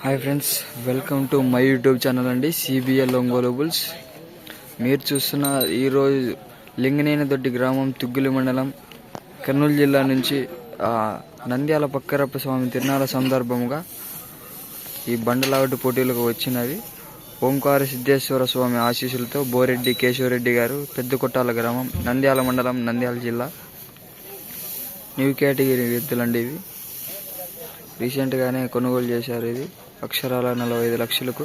Hi friends welcome to my YouTube channel అండి CBL Ongole bulls మీరు చూస్తున్న ఈరోజు లింగనేనదొడ్డి గ్రామం తుగ్గులి మండలం కర్నూలు జిల్లా నుంచి నంద్యాల పక్కరప్ప స్వామి తిరునాల సందర్భంగా ఈ బండలావటి పోటీలకు వచ్చినవి. ఓంకార సిద్ధేశ్వర స్వామి ఆశీస్సులతో బోరెడ్డి కేశవరెడ్డి గారు పెద్ద కొట్టాల గ్రామం నంద్యాల మండలం నంద్యాల జిల్లా. న్యూ కేటగిరీ ఎద్దులండి ఇవి. రీసెంట్గానే కొనుగోలు చేశారు ఇది. అక్షరాల నలభై ఐదు లక్షలకు.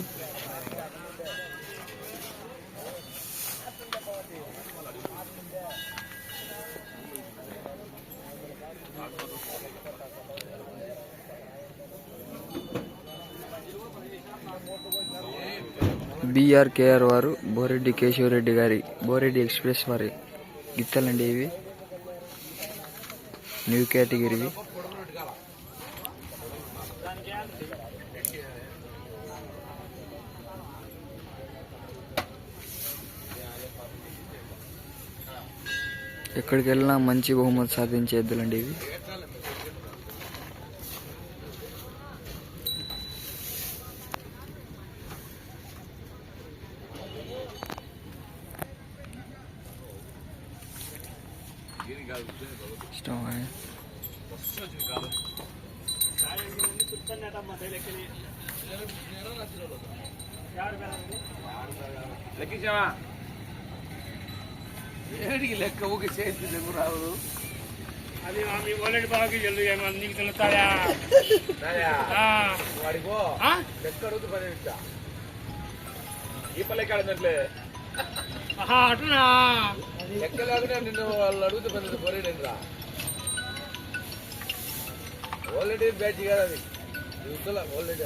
బీఆర్కేఆర్ వారు బోరెడ్డి కేశవరెడ్డి గారి బోరెడ్డి ఎక్స్ప్రెస్ వారి గిత్తలండి ఇవి. న్యూ కేటగిరీవి. ఎక్కడికి వెళ్ళినా మంచి బహుమతి సాధించే ఎద్దులండి ఇవి. ఇష్టం లెక్కించావా? ఏడికి లెక్క ఊకి చేతి లెక్కు రావు. అది మీ ఓలెడ్ బాగా జల్లు ఏమో నీకు తెలుస్తాయా? ఆ? లెక్క అడుగుతూ పని ఈ పల్లెకి ఆడినట్లే అటునా? లెక్క లేకుండా నిన్ను వాళ్ళు అడుగుతూ పని రా ఓల్రెడీ బ్యాచ్ కదా అది. యూత్లో ఓల్రెడీ